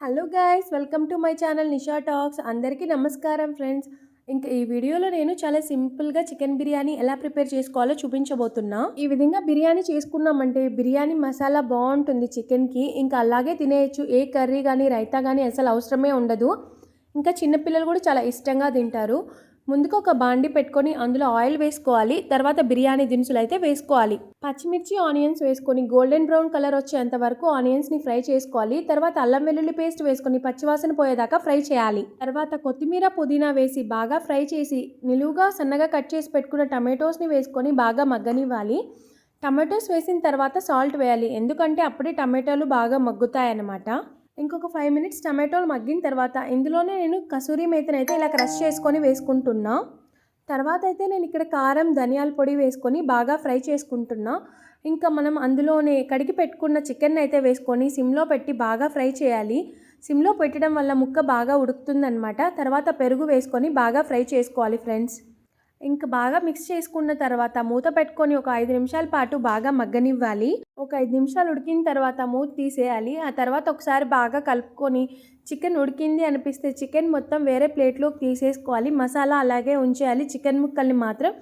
Hello guys welcome to my channel Nisha talks. అందరికీ నమస్కారం friends. ఇంకా ఈ వీడియోలో నేను చాలా సింపుల్గా చికెన్ బిర్యానీ ఎలా ప్రిపేర్ చేసుకోవాలో చూపించబోతున్నా. ఈ విధంగా బిర్యానీ చేసుకున్నామంటే బిర్యానీ మసాలా బాగుంటుంది చికెన్కి. ఇంకా అలాగే తినేయచ్చు. ఏ కర్రీ కానీ రైతా కానీ అసలు అవసరమే ఉండదు. ఇంకా చిన్నపిల్లలు కూడా చాలా ఇష్టంగా తింటారు. ముందుకు ఒక బాండి పెట్టుకొని అందులో ఆయిల్ వేసుకోవాలి తర్వాత బిర్యానీ దినుసులు అయితే వేసుకోవాలి. పచ్చిమిర్చి ఆనియన్స్ వేసుకొని గోల్డెన్ బ్రౌన్ కలర్ వచ్చేంత వరకు ఆనియన్స్ని ఫ్రై చేసుకోవాలి. తర్వాత అల్లం వెల్లుల్లి పేస్ట్ వేసుకొని పచ్చివాసన పోయేదాకా ఫ్రై చేయాలి. తర్వాత కొత్తిమీర పుదీనా వేసి బాగా ఫ్రై చేసి నిలువుగా సన్నగా కట్ చేసి పెట్టుకున్న టమాటోస్ని వేసుకొని బాగా మగ్గనివ్వాలి. టమాటోస్ వేసిన తర్వాత సాల్ట్ వేయాలి. ఎందుకంటే అప్పుడే టమాటాలు బాగా మగ్గుతాయి అన్నమాట ఇంకొక ఫైవ్ మినిట్స్ టమాటోలు మగ్గిన తర్వాత ఇందులోనే నేను కసూరి మేతను అయితే ఇలా క్రష్ చేసుకొని వేసుకుంటున్నా. తర్వాత అయితే నేను ఇక్కడ కారం ధనియాల పొడి వేసుకొని బాగా ఫ్రై చేసుకుంటున్నా. ఇంకా మనం అందులోనే కడిగి పెట్టుకున్న చికెన్ అయితే వేసుకొని సిమ్లో పెట్టి బాగా ఫ్రై చేయాలి. సిమ్లో పెట్టడం వల్ల ముక్క బాగా ఉడుకుతుందనమాట తర్వాత పెరుగు వేసుకొని బాగా ఫ్రై చేసుకోవాలి ఫ్రెండ్స్ ఇంకా బాగా మిక్స్ చేసుకున్న తర్వాత మూత పెట్టుకొని ఒక ఐదు నిమిషాల పాటు బాగా మగ్గనివ్వాలి. ఒక ఐదు నిమిషాలు ఉడికిన తర్వాత మూత తీసేయాలి. ఆ తర్వాత ఒకసారి బాగా కలుపుకొని చికెన్ ఉడికింది అనిపిస్తే చికెన్ మొత్తం వేరే ప్లేట్లోకి తీసేసుకోవాలి. మసాలా అలాగే ఉంచేయాలి. చికెన్ ముక్కల్ని మాత్రం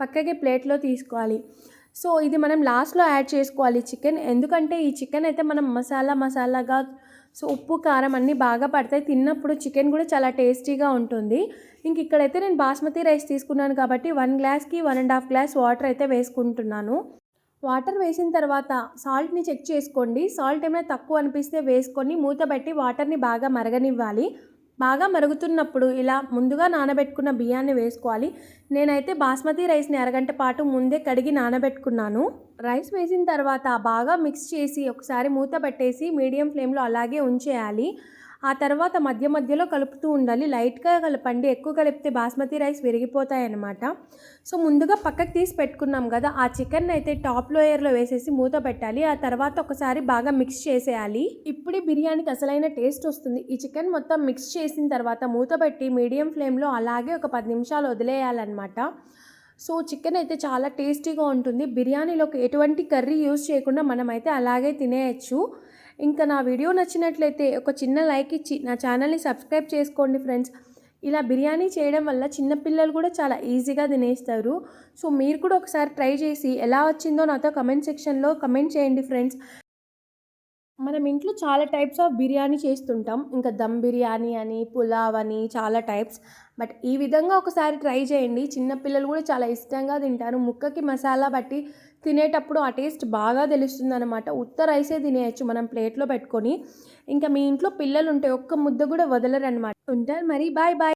పక్కకి ప్లేట్లో తీసుకోవాలి. సో ఇది మనం లాస్ట్లో యాడ్ చేసుకోవాలి చికెన్. ఎందుకంటే ఈ చికెన్ అయితే మనం మసాలా మసాలాగా సో ఉప్పు కారం అన్నీ బాగా పడతాయి. తిన్నప్పుడు చికెన్ కూడా చాలా టేస్టీగా ఉంటుంది. ఇంక ఇక్కడైతే నేను బాస్మతి రైస్ తీసుకున్నాను కాబట్టి వన్ గ్లాస్కి one and half glass water అయితే వేసుకుంటున్నాను. వాటర్ వేసిన తర్వాత సాల్ట్ని చెక్ చేసుకోండి. సాల్ట్ ఏమైనా తక్కువ అనిపిస్తే వేసుకొని మూత పెట్టి వాటర్ని బాగా మరగనివ్వాలి. బాగా మరుగుతున్నప్పుడు ఇలా ముందుగా నానబెట్టుకున్న బియ్యాన్ని వేసుకోవాలి. నేనైతే బాస్మతి రైస్ని అరగంట పాటు ముందే కడిగి నానబెట్టుకున్నాను. రైస్ వేసిన తర్వాత బాగా మిక్స్ చేసి ఒకసారి మూత పెట్టేసి మీడియం ఫ్లేమ్లో అలాగే ఉంచేయాలి. ఆ తర్వాత మధ్య మధ్యలో కలుపుతూ ఉండాలి. లైట్గా కలపండి ఎక్కువ కలిపితే బాస్మతి రైస్ విరిగిపోతాయన్నమాట. సో ముందుగా పక్కకు తీసి పెట్టుకున్నాం కదా ఆ చికెన్ అయితే టాప్ లోయర్లో వేసేసి మూత పెట్టాలి. ఆ తర్వాత ఒకసారి బాగా మిక్స్ చేసేయాలి. ఇప్పుడు బిర్యానీకి అసలైన టేస్ట్ వస్తుంది. ఈ చికెన్ మొత్తం మిక్స్ చేసిన తర్వాత మూత పెట్టి మీడియం ఫ్లేమ్లో అలాగే ఒక పది నిమిషాలు వదిలేయాలన్నమాట. సో చికెన్ అయితే చాలా టేస్టీగా ఉంటుంది. బిర్యానీలోకి ఎటువంటి కర్రీ యూజ్ చేయకుండా మనమైతే అలాగే తినేయచ్చు. ఇంకా నా వీడియో నచ్చినట్లయితే ఒక చిన్న లైక్ ఇచ్చి నా ఛానల్ని సబ్స్క్రైబ్ చేసుకోండి ఫ్రెండ్స్. ఇలా బిర్యానీ చేయడం వల్ల చిన్నపిల్లలు కూడా చాలా ఈజీగా తినేస్తారు. సో మీరు కూడా ఒకసారి ట్రై చేసి ఎలా వచ్చిందో నాతో కమెంట్ సెక్షన్లో కమెంట్ చేయండి ఫ్రెండ్స్. మనం ఇంట్లో చాలా టైప్స్ ఆఫ్ బిర్యానీ చేస్తుంటాం. ఇంకా దమ్ బిర్యానీ అని పులావ్ అని చాలా టైప్స్ బట్ ఈ విధంగా ఒకసారి ట్రై చేయండి. చిన్నపిల్లలు కూడా చాలా ఇష్టంగా తింటారు. ముక్కకి మసాలా బట్టి తినేటప్పుడు ఆ టేస్ట్ బాగా తెలుస్తుంది అనమాట ఉత్త రైసే తినేయచ్చు మనం ప్లేట్లో పెట్టుకొని. ఇంకా మీ ఇంట్లో పిల్లలు ఉంటే ఒక్క ముద్ద కూడా వదలరు అనమాట ఉంటారు మరి. Bye bye